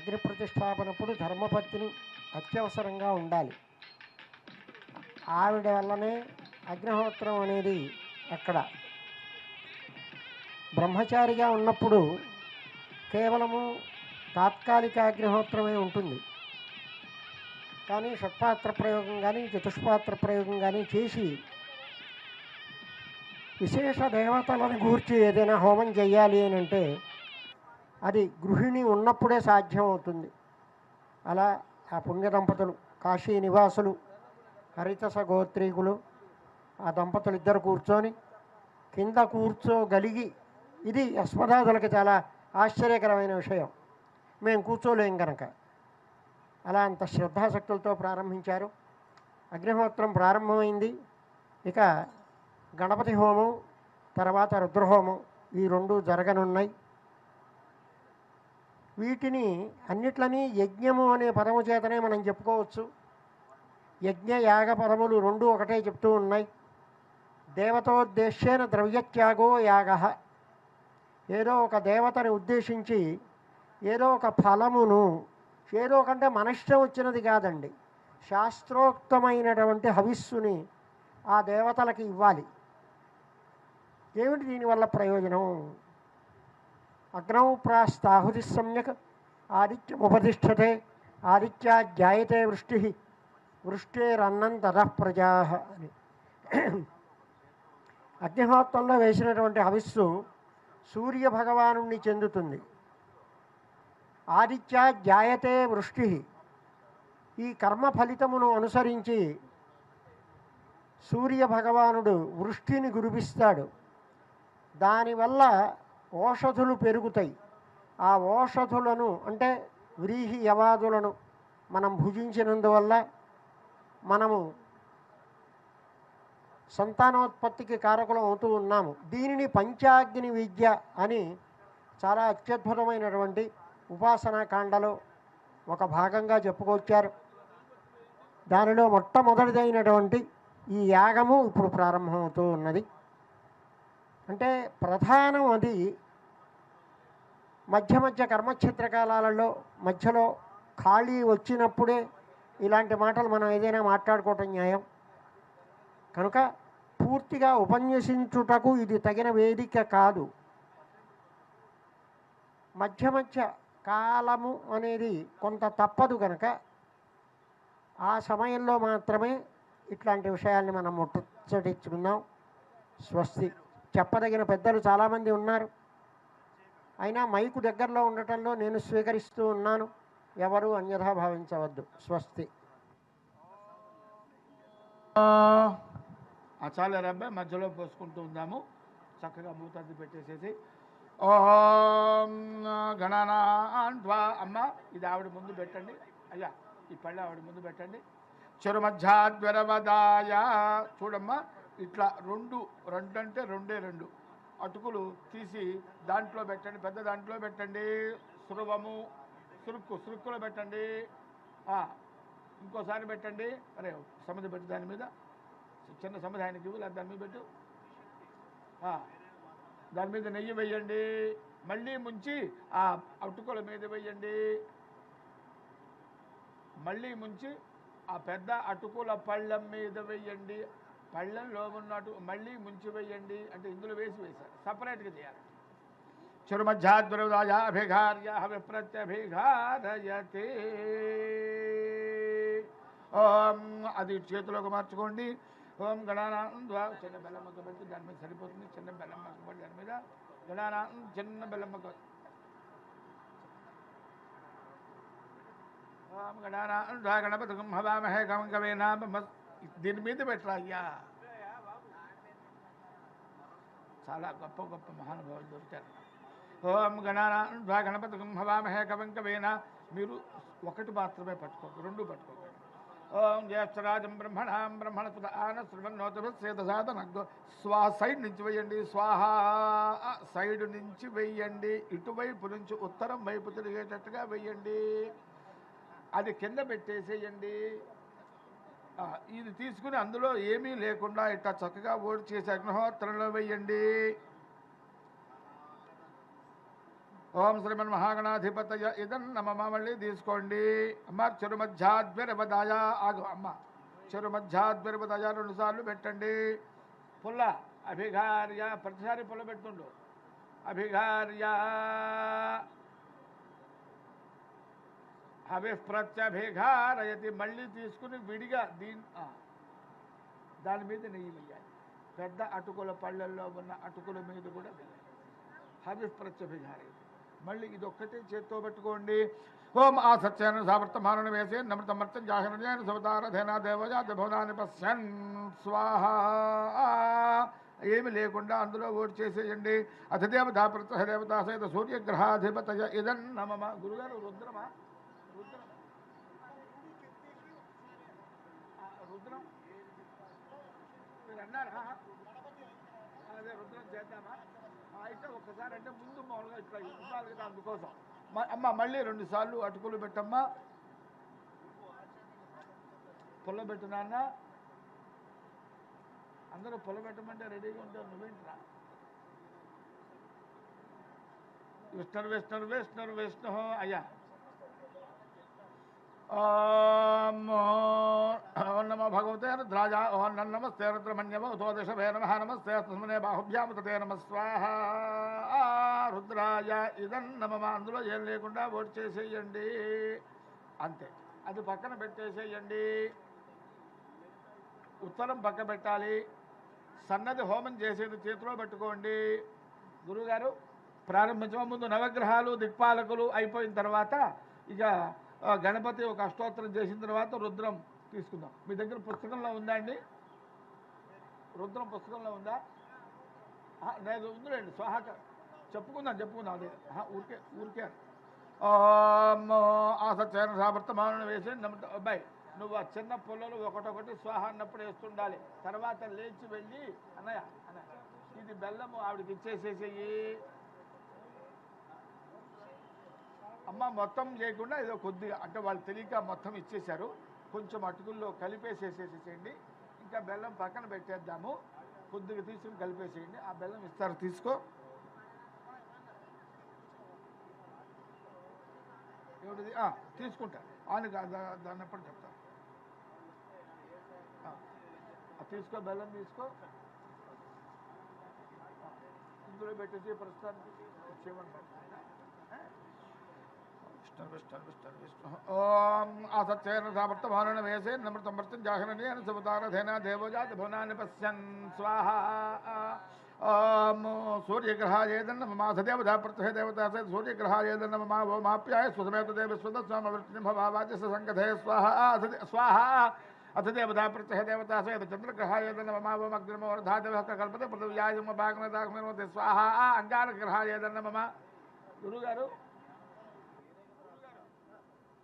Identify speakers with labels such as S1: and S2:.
S1: అగ్ని ప్రతిష్టాపనప్పుడు ధర్మపత్ని అత్యవసరంగా ఉండాలి. ఆవిడ వల్లనే అగ్నిహోత్రం అనేది అక్కడ బ్రహ్మచారిగా ఉన్నప్పుడు కేవలము తాత్కాలిక అగ్నిహోత్రమే ఉంటుంది. కానీ షట్పాత్ర ప్రయోగం కానీ చతుష్పాత్ర ప్రయోగం కానీ చేసి విశేష దేవతలను గూర్చి ఏదైనా హోమం చేయాలి అని అంటే అది గృహిణి ఉన్నప్పుడే సాధ్యం అవుతుంది అలా ఆ పుణ్య దంపతులు కాశీ నివాసులు హరితస గోత్రీకులు ఆ దంపతులు ఇద్దరు కూర్చొని కింద కూర్చోగలిగి ఇది అస్మదాదులకి చాలా ఆశ్చర్యకరమైన విషయం. మేము కూర్చోలేం కనుక అలా అంత శ్రద్ధాశక్తులతో ప్రారంభించారు. అగ్నిహోత్రం ప్రారంభమైంది. ఇక గణపతి హోమం తర్వాత రుద్రహోమం ఈ రెండు జరగనున్నాయి. వీటిని అన్నిట్లని యజ్ఞము అనే పదము చేతనే మనం చెప్పుకోవచ్చు. యజ్ఞ యాగ పదములు రెండు ఒకటే చెప్తూ ఉన్నాయి. దేవతోద్దేశ్యేన ద్రవ్యత్యాగో యాగ. ఏదో ఒక దేవతని ఉద్దేశించి ఏదో ఒక ఫలమును ఏదో కంటే మనిష్టం వచ్చినది కాదండి. శాస్త్రోక్తమైనటువంటి హవిస్సుని ఆ దేవతలకి ఇవ్వాలి. ఏమిటి దీనివల్ల ప్రయోజనం? అగ్నౌ ప్రాస్తాహుతి సమ్యక్ ఆదిత్యముపతిష్టతే ఆదిత్యా జాయతే వృష్టి వృష్టేరన్నం తదః ప్రజా అని అగ్నిహోత్రంలో వేసినటువంటి హవిస్సు సూర్య భగవాను చెందుతుంది. ఆదిత్య జాయతే వృష్టి ఈ కర్మ ఫలితమును అనుసరించి సూర్య భగవానుడు వృష్టిని గురిపిస్తాడు. దానివల్ల ఓషధులు పెరుగుతాయి. ఆ ఓషధులను అంటే వ్రీహి యవాదులను మనం భుజించినందువల్ల మనము సంతానోత్పత్తికి కారకులం అవుతూ ఉన్నాము. దీనిని పంచాగ్ని విద్య అని చాలా అత్యద్భుతమైనటువంటి ఉపాసనా కాండలో ఒక భాగంగా చెప్పుకొచ్చారు. దానిలో మొట్టమొదటిదైనటువంటి ఈ యాగము ఇప్పుడు ప్రారంభమవుతూ ఉన్నది. అంటే ప్రధానం అది మధ్య మధ్య కర్మక్షేత్ర కాలాలలో మధ్యలో ఖాళీ వచ్చినప్పుడే ఇలాంటి మాటలు మనం ఏదైనా మాట్లాడుకోవటం న్యాయం. కనుక పూర్తిగా ఉపన్యసించుటకు ఇది తగిన వేదిక కాదు. మధ్య మధ్య కాలము అనేది కొంత తప్పదు కనుక ఆ సమయంలో మాత్రమే ఇట్లాంటి విషయాల్ని మనం ముట్టడించుకుందాం స్వస్తి. చెప్పదగిన పెద్దలు చాలామంది ఉన్నారు. అయినా మైకు దగ్గరలో ఉండటంలో నేను స్వీకరిస్తూ ఉన్నాను. ఎవరు అన్యథా భావించవద్దు. స్వస్తి.
S2: ఆ చాలు మధ్యలో పోసుకుంటూ ఉందాము. చక్కగా మూతద్ది పెట్టేసేసి. గణనా గణనాన్వా అమ్మ ఇది ఆవిడ ముందు పెట్టండి. అయ్యా ఈ పళ్ళు ఆవిడ ముందు పెట్టండి. చెరుమధ్యాద్వరవదాయ చూడమ్మా. ఇట్లా రెండు రెండు అంటే రెండే రెండు. అటుకులు తీసి దాంట్లో పెట్టండి పెద్ద దాంట్లో పెట్టండి. సురవము సురుక్కు సురుక్కులో పెట్టండి. ఇంకోసారి పెట్టండి. అరే సమితి పెట్టు దాని మీద. చిన్న సముదాయానికి ఇవ్వు లేదా దాని మీద పెట్టు. దాని మీద నెయ్యి వేయండి. మళ్ళీ ముంచి ఆ అటుకుల మీద వేయండి. మళ్ళీ ముంచి ఆ పెద్ద అటుకుల పళ్ళం మీద వేయండి. పళ్ళెంలో ఉన్నట్టు మళ్ళీ ముంచి వేయండి అంటే ఇందులో వేసి వేశారు. సపరేట్గా చేయాలి. చురుమధ్యాద్వరదాయాభిఘార్య విప్రత్యభిఘారయతే ఓం అది చేతిలోకి మార్చుకోండి. ఓం గణానాం చిన్న బెల్లం మొక్క పెట్టి దాని మీద సరిపోతుంది. చిన్న బెల్లం మొక్క పెట్టి దాని మీద గణానాం చిన్న బెల్లం మొక్క. ఓం గణానాం గణపతి హవామహే గం గవేనా దీని మీద పెట్టాలయ్యా అయ్యా చాలా గొప్ప గొప్ప మహానుభావులు దొరికారు ఓం గణానా గణపతి హవామహే కవం కవేనా. మీరు ఒకటి మాత్రమే పట్టుకోండి రెండు పట్టుకోండి ఓం జ్యేష్ఠరాజం బ్రహ్మణాం బ్రహ్మణ ఆన శృణోతసేత సాధన స్వా సైడ్ నుంచి వేయండి స్వాహా సైడ్ నుంచి వెయ్యండి ఇటువైపు నుంచి ఉత్తరం వైపు తిరిగేటట్టుగా వెయ్యండి అది కింద పెట్టేసేయండి. ఇది తీసుకుని అందులో ఏమీ లేకుండా ఇట్లా చక్కగా ఓడి చేసి అగ్నిహోత్రంలో వెయ్యండి. ఓం శ్రీమన్ మహాగణాధిపతయ ఇదం నమ మళ్ళీ తీసుకోండి. అమ్మ చెరుమధ్యాద్విరవదాయ ఆగు. అమ్మ చెరుమధ్యాద్విరవదాయ రెండు సార్లు పెట్టండి. పుల్ల అభిఘార్య ప్రతిసారి పుల్ల పెడుతుండు. అభిఘార్య. అభిప్రత్యభిఘారయతి మళ్ళీ తీసుకుని విడిగా దీని దాని మీద నెయ్యి వేయాలి. పెద్ద అటుకుల పళ్ళల్లో ఉన్న అటుకుల మీద కూడా వేయాలి. హవిప్రత్యభిఘారయతి మళ్ళీ ఇది ఒక్కటే చేత్తో పెట్టుకోండి. ఓం ఆ సత్యాన్ని సావర్తమాన వేసి నమృతమర్తం జాహరణ్యాన్ని సవతారధేనా దేవజాత భవనాన్ని పశ్యన్. స్వాహ. ఏమి లేకుండా అందులో ఓటు చేసేయండి. అధిదేవతా ప్రత్యదేవతా సహిత సూర్యగ్రహాధిపతయ ఇదన్ నమమ గురుగారు రుద్రమా రుద్రం ఆ, రుద్రం మీరు అన్నారు అదే రుద్రం చేద్దామా? అయితే ఒకసారి అంటే ముందు మామూలుగా ఇట్లా ఇవ్వాలి కదా అందుకోసం అమ్మ మళ్ళీ రెండు సార్లు అటుకులు పెట్టమ్మా. పుల్ల పెట్టు నాన్న. అందరూ పుల్ల పెట్టమంటే రెడీగా ఉంటారు నువ్వేంట్రా? విష్ణు విష్ణు విష్ణు విష్ణు అయ్యా. ఓం నమ భగవతే రుద్రాజ ఓం నమస్తే రుద్రమన్యమ ఉతోదశభే నమ. నమస్తే తస్మనే బాహుభ్యాము తతే నమ. స్వాహ. ఆ, రుద్రాయ ఇదం నమమ అందులో ఏం లేకుండా ఓటు చేసేయండి. అంతే. అది పక్కన పెట్టేసేయండి. ఉత్తరం పక్క పెట్టాలి. సన్నది హోమం చేసేది చేతిలో పెట్టుకోండి. గురువుగారు ప్రారంభించే ముందు నవగ్రహాలు దిక్పాలకులు అయిపోయిన తర్వాత ఇక గణపతి ఒక అష్టోత్తరం చేసిన తర్వాత రుద్రం తీసుకుందాం. మీ దగ్గర పుస్తకంలో ఉందా అండి? రుద్రం పుస్తకంలో ఉందా? లేదు ఉందిలేండి. స్వాహక చెప్పుకుందాం చెప్పుకుందాం అదే. ఊరికే ఊరికే. ఓం ఆ సావర్తమానం వేసి అబ్బాయి నువ్వు ఆ చిన్న పొల్లలు ఒకటొకటి స్వాహ అన్నప్పుడు వేస్తుండాలి. తర్వాత లేచి వెళ్ళి అన్నయ్య అన్నయ్య ఇది బెల్లము ఆవిడకి ఇచ్చేసేసేయి. అమ్మ మొత్తం చేయకుండా ఏదో కొద్దిగా అంటే వాళ్ళు తెలియక మొత్తం ఇచ్చేశారు. కొంచెం అటుకుల్లో కలిపేసేసేసేయండి ఇంకా బెల్లం పక్కన పెట్టేద్దాము. కొద్దిగా తీసుకుని కలిపేసేయండి. ఆ బెల్లం ఇస్తారు తీసుకో. ఏమిటిది? తీసుకుంటా. ఆను దాన్ని ఎప్పుడు చెప్తా. తీసుకో బెల్లం తీసుకో. ఇందులో పెట్టేసి ప్రస్తుతానికి చేయమంటారు పెట్టుకుంటా. ఆ? విష్ణు విష్ణు విష్ణు విష్ణు ఓం అసత్యేన సామర్థమాన వేసే నమృతం మృతం జాహరణీయ సుమతారథేన దేవజాతి భువనాన్ని పశ్యన్. స్వాహ. ఓం సూర్యగ్రహాయేదన్న మమ సదేవతా ప్రత్యహ దేవతా సూర్యగ్రహాయేదన్న మమ ఓ స్వసమేత దేవ స్వద స్వామ సంగతే స్వాహ. స్వాహ. అథ దేవతా ప్రత్యహ దేవతా సే చంద్రగ్రహాయేదన్న మమ ఓం కల్పతే పృథివ్యాయమ భాగన స్వాహ. అంగారగ్రహాయేదన్న మమ గురుగారు